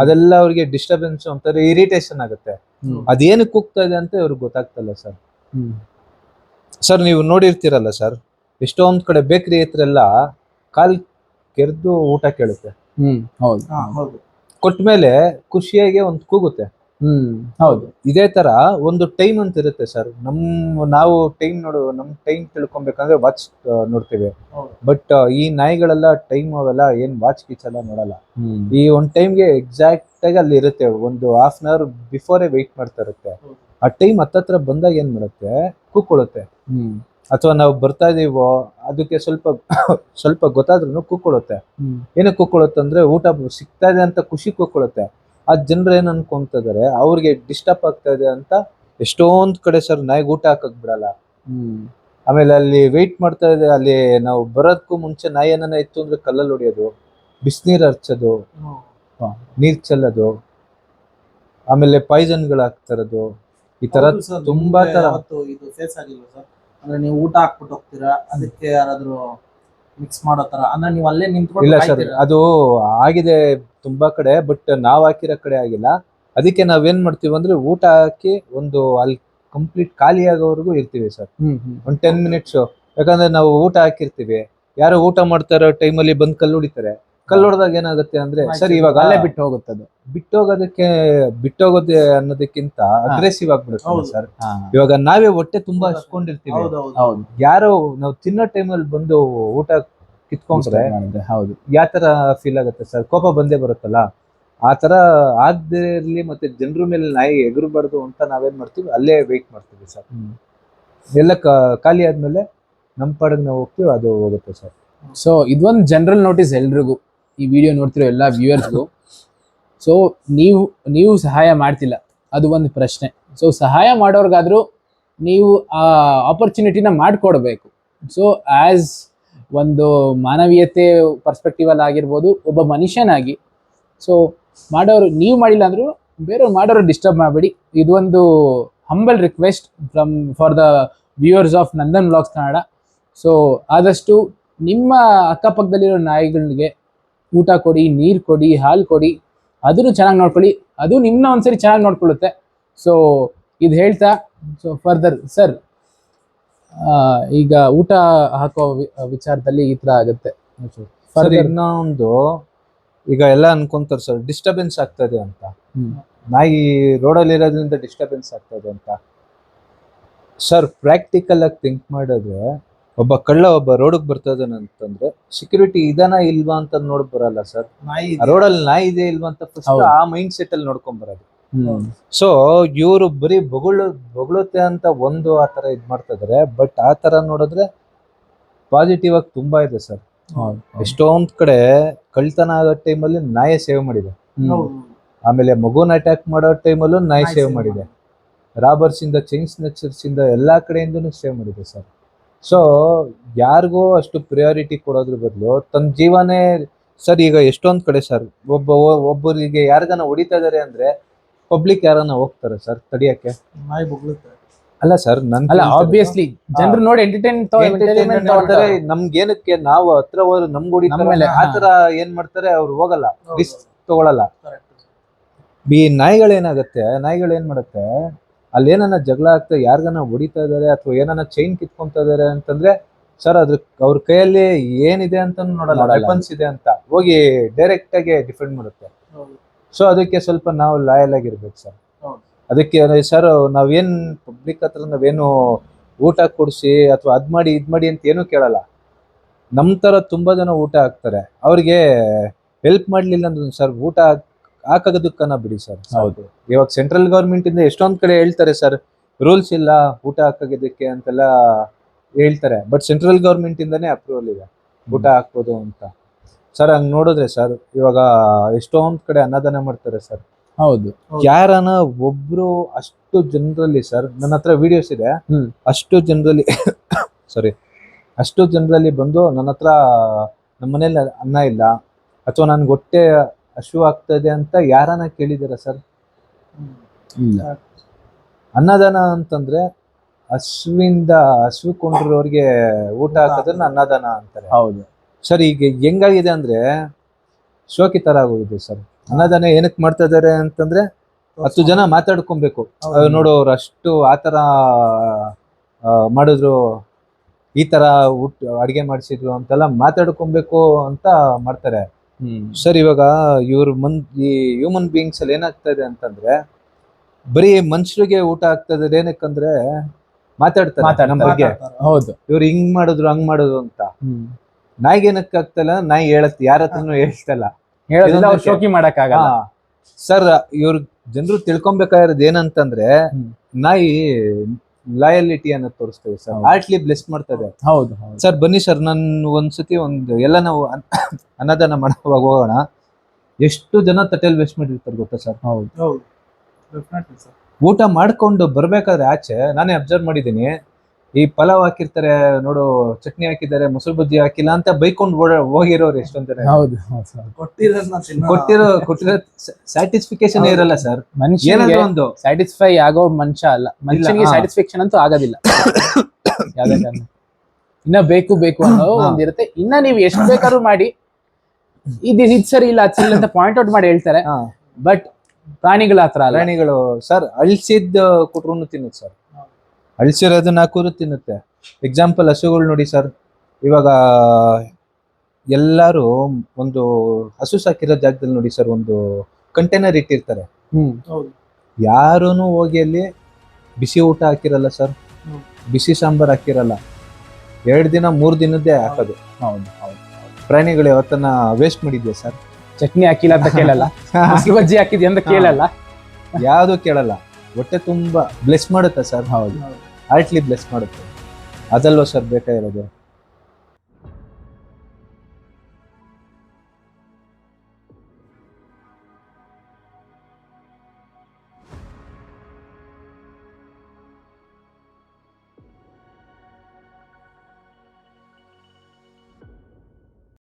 ಅದೆಲ್ಲ ಅವ್ರಿಗೆ ಡಿಸ್ಟರ್ಬೆನ್ಸ್ ಒಂಥರ ಇರಿಟೇಷನ್ ಆಗುತ್ತೆ. ಅದೇನು ಕೂಗ್ತಾ ಇದೆ ಅಂತ ಇವ್ರಿಗೆ ಗೊತ್ತಾಗ್ತಲ್ಲ ಸರ್. ಸರ್ ನೀವು ನೋಡಿರ್ತೀರಲ್ಲ ಸರ್ ಎಷ್ಟೊಂದ್ ಕಡೆ ಬೇಕ್ರಿ ಹತ್ರ ಎಲ್ಲ ಕಾಲ್ ಕೆರೆದು ಊಟ ಕೇಳುತ್ತೆ ಹ್ಮ್ ಹೌದು. ಹಾ, ಹೌದು. ಕೊಟ್ಮೇಲೆ ಖುಷಿಯಾಗಿ ಒಂದು ಕೂಗುತ್ತೆ. ಹ್ಮ್. ಹೌದು. ಇದೇ ತರ ಒಂದು ಟೈಮ್ ಅಂತ ಇರುತ್ತೆ ಸರ್. ನಮ್ ನಾವು ಟೈಮ್ ನೋಡು ನಮ್ ಟೈಮ್ ತಿಳ್ಕೊಬೇಕಂದ್ರೆ ವಾಚ್ ನೋಡ್ತೇವೆ. ಹೌದು. ಬಟ್ ಈ ನಾಯಿಗಳೆಲ್ಲ ಟೈಮ್ ಅವೆಲ್ಲ ಏನ್ ವಾಚ್ ಗೀಚ್ ಎಲ್ಲ ನೋಡಲ್ಲ. ಹ್ಮ್. ಈ ಒಂದ್ ಟೈಮ್ಗೆ ಎಕ್ಸಾಕ್ಟ್ ಆಗಿ ಅಲ್ಲಿ ಇರುತ್ತೆ. ಒಂದು ಹಾಫ್ ಅನ್ ಅವರ್ ಬಿಫೋರೇ ವೆಯ್ಟ್ ಮಾಡ್ತಾ ಇರುತ್ತೆ. ಹೌದು. ಆ ಟೈಮ್ ಹತ್ತತ್ರ ಬಂದಾಗ ಏನ್ ಮಾಡುತ್ತೆ? ಕೂಕೊಳ್ಳುತ್ತೆ ಹ್ಮ್. ಅಥವಾ ನಾವು ಬರ್ತಾ ಇದೀವೋ ಅದಕ್ಕೆ ಸ್ವಲ್ಪ ಸ್ವಲ್ಪ ಗೊತ್ತಾದ್ರೂ ಕುಕ್ಕೊಳುತ್ತೆ ಏನಕ್ಕೆ ಕೂತ್ಕೊಳ್ಳುತ್ತೆ ಅಂದ್ರೆ ಊಟ ಸಿಗ್ತಾ ಇದೆ ಅಂತ ಖುಷಿ ಕೂತ್ಕೊಳ್ಳುತ್ತೆ. ಆ ಜನರು ಏನ್ ಅನ್ಕೊಂತಿದಾರೆ ಅವ್ರಿಗೆ ಡಿಸ್ಟರ್ಬ್ ಆಗ್ತಾ ಇದೆ ಅಂತ ಎಷ್ಟೊಂದ್ ಕಡೆ ಸರ್ ನಾಯಿಗೆ ಊಟ ಹಾಕಕ್ ಬಿಡಲ್ಲ. ಹ್ಮ್. ಆಮೇಲೆ ಅಲ್ಲಿ ವೆಯ್ಟ್ ಮಾಡ್ತಾ ಇದೆ ಅಲ್ಲಿ ನಾವು ಬರೋದಕ್ಕೂ ಮುಂಚೆ ನಾಯಿ ಏನಾನ ಇತ್ತು ಅಂದ್ರೆ ಕಲ್ಲಲ್ಲಿ ಹೊಡಿಯೋದು ಬಿಸಿನೀರ್ ಹರ್ಚೋದು. ನೀರ್ ಚೆಲ್ಲೋದು ಆಮೇಲೆ ಪಾಯ್ಸನ್ಗಳು ಹಾಕ್ತಾರದು ಈ ತರ ತುಂಬಾ ತರ. ಅಂದ್ರೆ ನೀವು ಊಟ ಹಾಕ್ಬಿಟ್ಟು ಹೋಗ್ತೀರಾ? ಅದಕ್ಕೆ ಯಾರಾದ್ರೂ ಮಿಕ್ಸ್ ಮಾಡೋ ತರ? ಅಂದ್ರೆ ನೀವು ಅಲ್ಲೇ ನಿಂತ್ಕೊಂಡು ಇಲ್ಲ ಸರ್ ಕಾಯ್ತೀರಾ? ಅದು ಆಗಿದೆ ತುಂಬಾ ಕಡೆ ಬಟ್ ನಾವ್ ಹಾಕಿರೋ ಕಡೆ ಆಗಿಲ್ಲ. ಅದಕ್ಕೆ ನಾವೇನ್ ಮಾಡ್ತೀವಿ ಅಂದ್ರೆ ಊಟ ಹಾಕಿ ಒಂದು ಅಲ್ಲಿ ಕಂಪ್ಲೀಟ್ ಖಾಲಿ ಆಗೋವರೆಗೂ ಇರ್ತೀವಿ ಸರ್. ಹ್ಮ್ ಹ್ಮ್. ಒಂದ್ ಟೆನ್ ಮಿನಿಟ್ಸ್ ಯಾಕಂದ್ರೆ ನಾವು ಊಟ ಹಾಕಿರ್ತೀವಿ. ಯಾರೋ ಊಟ ಮಾಡ್ತಾರೋ ಟೈಮಲ್ಲಿ ಬಂದ್ ಕಲ್ಲು ಹೊಡಿತಾರೆ. ಕಲ್ಲು ಹೊಡೆದಾಗ ಏನಾಗುತ್ತೆ ಅಂದ್ರೆ ಸರ್ ಇವಾಗ ಅಲ್ಲೇ ಬಿಟ್ಟು ಹೋಗುತ್ತದು. ಬಿಟ್ಟೋಗೋದಕ್ಕೆ ಬಿಟ್ಟೋಗೋದೆ ಅನ್ನೋದಕ್ಕಿಂತ ಅಗ್ರೆಸಿವ್ ಆಗ್ಬಿಡುತ್ತೆ. ಸರ್. ಇವಾಗ ನಾವೇ ಹೊಟ್ಟೆ ತುಂಬಾ ಹಚ್ಕೊಂಡಿರ್ತೀವಿ ಯಾರೋ ನಾವು ತಿನ್ನೋ ಟೈಮಲ್ಲಿ ಬಂದು ಊಟ ಕಿತ್ಕೊಂಡ್ರೆ ಹೌದು. ಯಾವ ತರ ಫೀಲ್ ಆಗುತ್ತೆ ಸರ್? ಕೋಪ ಬಂದೇ ಬರುತ್ತಲ್ಲ? ಆ ತರ ಆಗದೆ ಇರ್ಲಿ ಮತ್ತೆ ಜನರ ಮೇಲೆ ನಾಯಿ ಎಗರಬಾರ್ದು ಅಂತ ನಾವೇನ್ ಮಾಡ್ತೀವಿ? ಅಲ್ಲೇ ವೆಯ್ಟ್ ಮಾಡ್ತೀವಿ ಸರ್. ಎಲ್ಲ ಖಾಲಿ ಆದ್ಮೇಲೆ ನಮ್ಮ ಪಾಡಗ್ ನಾವು ಹೋಗ್ತೀವಿ ಅದು ಹೋಗುತ್ತೆ ಸರ್. ಸೊ ಇದೊಂದು ಜನರಲ್ ನೋಟಿಸ್ ಎಲ್ರಿಗೂ. ಈ ವಿಡಿಯೋ ನೋಡ್ತಿರೋ ಎಲ್ಲ ವ್ಯೂವರ್ಸ್ಗೂ ಸೊ ನೀವು ನೀವು ಸಹಾಯ ಮಾಡ್ತಿಲ್ಲ. ಅದು ಒಂದು ಪ್ರಶ್ನೆ. ಸೊ ಸಹಾಯ ಮಾಡೋರ್ಗಾದರೂ ನೀವು ಆ ಆಪರ್ಚುನಿಟಿನ ಮಾಡಿಕೊಡ್ಬೇಕು. ಸೊ ಆ್ಯಸ್ ಒಂದು ಮಾನವೀಯತೆ ಪರ್ಸ್ಪೆಕ್ಟಿವಲ್ಲಿ ಆಗಿರ್ಬೋದು, ಒಬ್ಬ ಮನುಷ್ಯನಾಗಿ. ಸೊ ಮಾಡೋರು, ನೀವು ಮಾಡಿಲ್ಲ ಅಂದರೂ ಬೇರೆಯವ್ರು ಮಾಡೋರು ಡಿಸ್ಟರ್ಬ್ ಮಾಡಬೇಡಿ. ಇದೊಂದು humble request from for the viewers of Nandan blogs Kannada so ಆದಷ್ಟು ನಿಮ್ಮ ಅಕ್ಕಪಕ್ಕದಲ್ಲಿರೋ ನಾಯಿಗಳಿಗೆ ಊಟ ಕೊಡಿ ನೀರು ಕೊಡಿ ಹಾಲು ಕೊಡಿ ಅದನ್ನು ಚೆನ್ನಾಗಿ ನೋಡ್ಕೊಳ್ಳಿ. ಅದು ನಿಮ್ಮನ್ನ ಒಂದ್ಸರಿ ಚೆನ್ನಾಗಿ ನೋಡ್ಕೊಳ್ಳುತ್ತೆ. ಸೊ ಇದು ಹೇಳ್ತಾ ಸೊ ಫರ್ದರ್ ಸರ್ ಈಗ ಊಟ ಹಾಕೋ ವಿಚಾರದಲ್ಲಿ ಈ ಥರ ಆಗುತ್ತೆ. ಇನ್ನೊಂದು ಈಗ ಎಲ್ಲ ಅನ್ಕೊಂತಾರೆ ಸರ್ ಡಿಸ್ಟರ್ಬೆನ್ಸ್ ಆಗ್ತದೆ ಅಂತ. ನಾಯಿ ರೋಡಲ್ಲಿ ಇರೋದ್ರಿಂದ ಡಿಸ್ಟರ್ಬೆನ್ಸ್ ಆಗ್ತದೆ ಅಂತ. ಸರ್ ಪ್ರಾಕ್ಟಿಕಲ್ ಆಗಿ ಥಿಂಕ್ ಮಾಡಿದ್ರೆ ಒಬ್ಬ ಕಳ್ಳ ಒಬ್ಬ ರೋಡಿಗೆ ಬರ್ತದನ ಅಂತಂದ್ರೆ ಸೆಕ್ಯೂರಿಟಿ ಇದನ ಇಲ್ವಾ ಅಂತ ನೋಡ್ ಬರಲ್ಲ ಸರ್ ನಾಯಿ ರೋಡಲ್ಲಿ ನಾಯಿ ಇದೆ ಇಲ್ವಾ ಅಂತ ಫಸ್ಟ್ ಆ ಮೈಂಡ್ ಸೆಟ್ ಅಲ್ಲಿ ನೋಡ್ಕೊಂಡ್ ಬರೋದು. ಸೊ ಇವರು ಬರೀ ಬೊಗಳು ಬೊಗಳುತ್ತೆ ಅಂತ ಒಂದು ಆ ತರ ಇದ್ ಮಾಡ್ತಾ ಇದಾರೆ ಬಟ್ ಆ ತರ ನೋಡಿದ್ರೆ ಪಾಸಿಟಿವ್ ಆಗಿ ತುಂಬಾ ಇದೆ ಸರ್ ಎಷ್ಟೊಂದ್ ಕಡೆ ಕಳ್ತನ ಆಗೋ ಟೈಮಲ್ಲಿ ನಾಯಿ ಸೇವ್ ಮಾಡಿದೆ. ಆಮೇಲೆ ಮಗುನ ಅಟ್ಯಾಕ್ ಮಾಡೋ ಟೈಮಲ್ಲೂ ನಾಯಿ ನಾಯಿ ಸೇವ್ ಮಾಡಿದೆ. ರಾಬರ್ಸ್ ಇಂದ ಚೈನ್ಸ್ ನೆಚರ್ಸ್ ಇಂದ ಎಲ್ಲಾ ಕಡೆಯಿಂದನೂ ಸೇವ್ ಮಾಡಿದೆ ಸರ್ ಸೊ ಯಾರಿಗೂ ಅಷ್ಟು ಪ್ರಿಯಾರಿಟಿ ಕೊಡೋದ್ರ ಬದಲು ತನ್ನ ಜೀವನೇ ಸರ್ ಈಗ ಎಷ್ಟೊಂದು ಕಡೆ ಸರ್ ಒಬ್ಬ ಒ- ಒಬ್ಬರಿಗೆ ಯಾರಿಗಾನ ಹೊಡಿತಾ ಇದಾರೆ ಅಂದ್ರೆ ಪಬ್ಲಿಕ್ ಯಾರನ್ನ ಹೋಗ್ತಾರೆ ಸರ್ ತಡಿಯಕ್ಕೆ? ನಾಯಿ ಬೊಗಳುತ್ತೆ. ಅಲ್ಲ ಸರ್ ನನ್ ಅಲ್ಲ ಆಬ್ವಿಯಸ್ಲಿ ಜನರು ನೋಡಿ ಎಂಟರ್ಟೈನ್ ಎಂಟರ್ಟೈನ್ಮೆಂಟ್ ಮಾಡ್ತಾರೆ. ನಮ್ಗೆ ಏನಕ್ಕೆ ನಾವು ಹತ್ರ ಹೋದ್ರೆ ನಮ್ಗೆ ಹೊಡಿತಾರೆ. ಆತರ ಏನ್ ಮಾಡ್ತಾರೆ ಅವ್ರು ಹೋಗಲ್ಲ. ರಿಸ್ಕ್ ತಗೊಳಲ್ಲ. ಈ ನಾಯಿಗಳೇನಾಗತ್ತೆ ನಾಯಿಗಳು ಏನ್ ಮಾಡುತ್ತೆ ಅಲ್ಲಿ ಏನನ್ನ ಜಗಳ ಆಗ್ತಾ ಯಾರಿಗನ್ನ ಹೊಡಿತಾ ಇದ್ದಾರೆ ಅಥವಾ ಏನನ್ನ ಚೈನ್ ಕಿತ್ಕೊಂತ ಇದ್ದಾರೆ ಅಂತಂದ್ರೆ ಸರ್ ಅದ್ರ ಅವ್ರ ಕೈಯಲ್ಲಿ ಏನಿದೆ ಅಂತ ನೋಡಲ್ಲ. ವೆಪನ್ಸ್ ಇದೆ ಅಂತ. ಹೋಗಿ ಡೈರೆಕ್ಟ್ ಆಗಿ ಡಿಫೆಂಡ್ ಮಾಡುತ್ತೆ. ಸೊ ಅದಕ್ಕೆ ಸ್ವಲ್ಪ ನಾವು ಲಾಯಲ್ ಆಗಿರ್ಬೇಕು ಸರ್ ಅದಕ್ಕೆ ಸರ್ ನಾವೇನ್ ಪಬ್ಲಿಕ್ ಹತ್ರ ನಾವೇನು ಊಟ ಕೊಡಿಸಿ ಅಥವಾ ಅದ್ ಮಾಡಿ ಇದ್ ಮಾಡಿ ಅಂತ ಏನು ಕೇಳಲ್ಲ. ನಮ್ ತರ ತುಂಬಾ ಜನ ಊಟ ಹಾಕ್ತಾರೆ. ಅವ್ರಿಗೆ ಹೆಲ್ಪ್ ಮಾಡ್ಲಿಲ್ಲ ಅಂದ್ರೆ ಸರ್ ಊಟ ಹಾಕೋದಕ್ಕನ ಬಿಡಿ ಸರ್. ಹೌದು. ಇವಾಗ ಸೆಂಟ್ರಲ್ ಗೌರ್ಮೆಂಟ್ ಇಂದ ಎಷ್ಟೊಂದ್ ಕಡೆ ಹೇಳ್ತಾರೆ ಸರ್ ರೂಲ್ಸ್ ಇಲ್ಲ ಊಟ ಹಾಕೋದಕ್ಕೆ ಅಂತೆಲ್ಲ ಹೇಳ್ತಾರೆ. ಬಟ್ ಸೆಂಟ್ರಲ್ ಗೌರ್ಮೆಂಟ್ ಇಂದಾನೇ ಅಪ್ರೂವಲ್ ಇದೆ. ಊಟ ಹಾಕ್ಬೋದು ಅಂತ. ಸರ್ ಹಂಗ್ ನೋಡಿದ್ರೆ ಸರ್ ಇವಾಗ ಎಷ್ಟೊಂದ್ ಕಡೆ ಅನ್ನದಾನ ಮಾಡ್ತಾರೆ ಸರ್ ಹೌದು. ಯಾರನ ಒಬ್ರು ಅಷ್ಟು ಜನರಲ್ಲಿ ಸರ್ ನನ್ನ ಹತ್ರ ವಿಡಿಯೋಸ್ ಇದೆ. ಅಷ್ಟು ಜನರಲ್ಲಿ ಸಾರಿ ಅಷ್ಟು ಜನರಲ್ಲಿ ಬಂದು ನನ್ನ ಹತ್ರ ನಮ್ಮ ಮನೇಲಿ ಅನ್ನ ಇಲ್ಲ ಅಥವಾ ನನ್ಗೆ ಹೊಟ್ಟೆ ಹಶು ಆಗ್ತದೆ ಅಂತ ಯಾರನ್ನ ಕೇಳಿದಿರ ಸರ್? ಇಲ್ಲ. ಅನ್ನದಾನ ಅಂತಂದ್ರೆ ಹಸುವಿಂದ ಹಸು ಕೊಂಡಿರೋರಿಗೆ ಊಟ ಹಾಕೋದನ್ನ ಅನ್ನದಾನ ಅಂತಾರೆ. ಹೌದು. ಸರ್ ಈಗ ಹೆಂಗಾಗಿದೆ ಅಂದ್ರೆ ಶೋಕಿ ತರ ಆಗೋಗಿದೆ ಸರ್. ಅನ್ನದಾನ ಏನಕ್ಕೆ ಮಾಡ್ತಾ ಇದಾರೆ ಅಂತಂದ್ರೆ ಹತ್ತು ಜನ ಮಾತಾಡ್ಕೊಬೇಕು. ನೋಡೋರು ಅಷ್ಟು ಆತರ ಮಾಡಿದ್ರು ಈ ತರ ಊಟ ಅಡಿಗೆ ಮಾಡಿಸಿದ್ರು ಅಂತೆಲ್ಲ ಮಾತಾಡ್ಕೊಬೇಕು ಅಂತ ಮಾಡ್ತಾರೆ. ಸರ್ ಇವಾಗ ಇವ್ರ ಮನ್ ಈ ಹ್ಯೂಮನ್ ಬೀಯಿಂಗ್ಸ್ ಅಲ್ಲಿ ಏನಾಗ್ತಾ ಇದೆ ಅಂತಂದ್ರೆ ಬರೀ ಮನುಷ್ಯರಿಗೆ ಊಟ ಆಗ್ತಾ ಇದೆ ಏನಕ್ಕಂದ್ರೆ ಮಾತಾಡ್ತಾರೆ ಮಾತಾಡ್ತಾರೆ. ನಮ್ಮ ಬಗ್ಗೆ ಹೌದು. ಇವ್ರು ಹಿಂಗ್ ಮಾಡಿದ್ರು ಹಂಗ್ ಮಾಡಿದ್ರು ಅಂತ. ನಾಯಿಗೆ ಏನಕ್ಕೆ ಆಗ್ತಲ್ಲ ನಾಯಿ ಹೇಳತ್ ಯಾರ ಹತ್ರನು ಹೇಳ್ತಲ್ಲ. ಅವ್ರು ಶೋಕಿ ಸರ್ ಇವ್ರ ಜನರು ತಿಳ್ಕೊಬೇಕಾಗಿರೋದು ಏನಂತಂದ್ರೆ. ನಾಯಿ ಲಾಯಲಿಟಿ ಅನ್ನ ತೋರಿಸ್ತೇವೆ ಸರ್. ಹಾರ್ಟ್ಲಿ ಬ್ಲೆಸ್ ಮಾಡ್ತದೆ. ಹೌದು ಹೌದು. ಸರ್ ಬನ್ನಿ ಸರ್ ನಾನು ಒಂದ್ಸತಿ ಒಂದು ಎಲ್ಲ ನಾವು ಅನ್- ಅನ್ನದಾನ ಮಾಡುವಾಗ ಹೋಗೋಣ. ಎಷ್ಟು ಜನ ತಟೆಯಲ್ಲಿ ವೇಸ್ಟ್ ಮಾಡಿರ್ತಾರೆ ಗೊತ್ತಾ ಸರ್? ಹೌದು. ಊಟ ಮಾಡ್ಕೊಂಡು ಬರ್ಬೇಕಾದ್ರೆ ಆಚೆ ನಾನೇ ಅಬ್ಸರ್ವ್ ಮಾಡಿದ್ದೀನಿ. ಈ ಪಲಾವ್ ಹಾಕಿರ್ತಾರೆ ನೋಡು ಚಟ್ನಿ ಹಾಕಿದ್ದಾರೆ ಮೊಸರು ಬಜ್ಜಿ ಹಾಕಿಲ್ಲ ಅಂತ ಬೈಕೊಂಡು ಓಡ ಹೋಗಿರೋರು ಎಷ್ಟೊಂದ್ ಜನ. ಹೌದು ಕೊಟ್ಟಿರೋ ಕೊಟ್ಟಿರೋ ಸ್ಯಾಟಿಸ್ಫಿಕೇಶನ್ ಇರಲ್ಲ ಸರ್ ಮನುಷ್ಯ ಏನಾದ್ರು ಒಂದು. ಸ್ಯಾಟಿಸ್ಫೈ ಆಗೋ ಮನುಷ್ಯ ಅಲ್ಲ. ಮನುಷ್ಯನಿಗೆ. ಸ್ಯಾಟಿಸ್ಫ್ಯಾಕ್ಷನ್ ಅಂತೂ ಆಗೋದಿಲ್ಲ. ಯಾವ್ದೇ ಕಾರಣ. ಇನ್ನ ಬೇಕು ಬೇಕು ಅನ್ನೋ. ಒಂದಿರುತ್ತೆ ಇನ್ನ ನೀವು ಎಷ್ಟು ಬೇಕಾದ್ರೂ ಮಾಡಿ. ಇದು ಇದು ಸರಿ ಇಲ್ಲ ಅದು ಸರಿ ಅಂತ ಪಾಯಿಂಟ್ ಔಟ್ ಮಾಡಿ ಹೇಳ್ತಾರೆ. ಬಟ್ ಪ್ರಾಣಿಗಳ ಹತ್ರ ಅಲ್ಲ. ಪ್ರಾಣಿಗಳು ಸರ್ ಅಳಿಸಿದ್ದು ಕೊಟ್ರು ತಿನ್ನುತ್ತೆ ಸರ್ ಅಳ್ಸಿರೋದನ್ನ ಹಾಕಿದ್ರು ತಿನ್ನುತ್ತೆ. ಎಕ್ಸಾಂಪಲ್ ಹಸುಗಳು ನೋಡಿ ಸರ್ ಇವಾಗ ಎಲ್ಲರೂ ಒಂದು ಹಸು ಸಾಕಿರೋ ಜಾಗದಲ್ಲಿ ನೋಡಿ ಸರ್ ಒಂದು ಕಂಟೈನರ್ ಇಟ್ಟಿರ್ತಾರೆ. ಹ್ಮ್. ಹೌದು. ಯಾರೂನು ಹೋಗಿ ಅಲ್ಲಿ ಬಿಸಿ ಊಟ ಹಾಕಿರಲ್ಲ ಸರ್ ಬಿಸಿ ಸಾಂಬಾರ್ ಹಾಕಿರಲ್ಲ. ಎರಡು ದಿನ ಮೂರು ದಿನದ್ದೇ ಹಾಕೋದು. ಹೌದು ಹೌದು. ಪ್ರಾಣಿಗಳು ಯಾವತ್ತನ್ನ ವೇಸ್ಟ್ ಮಾಡಿದ್ಯಾ ಸರ್ ಚಟ್ನಿ ಹಾಕಿಲ್ಲ ಅಂತ ಕೇಳಲ್ಲ. ಬಜ್ಜಿ ಹಾಕಿದ್ಯಾ ಅಂತ ಕೇಳಲ್ಲ. ಯಾವುದು ಕೇಳಲ್ಲ. ಹೊಟ್ಟೆ ತುಂಬಾ ಬ್ಲೆಸ್ ಮಾಡುತ್ತೆ ಸರ್ ಹೌದು. ಆರ್ಟ್ಲಿ ಬ್ಲೆಸ್ ಮಾಡುತ್ತೆ. ಅದಲ್ವಾ ಸರ್ ಬೇಕಾಗಿರೋದು?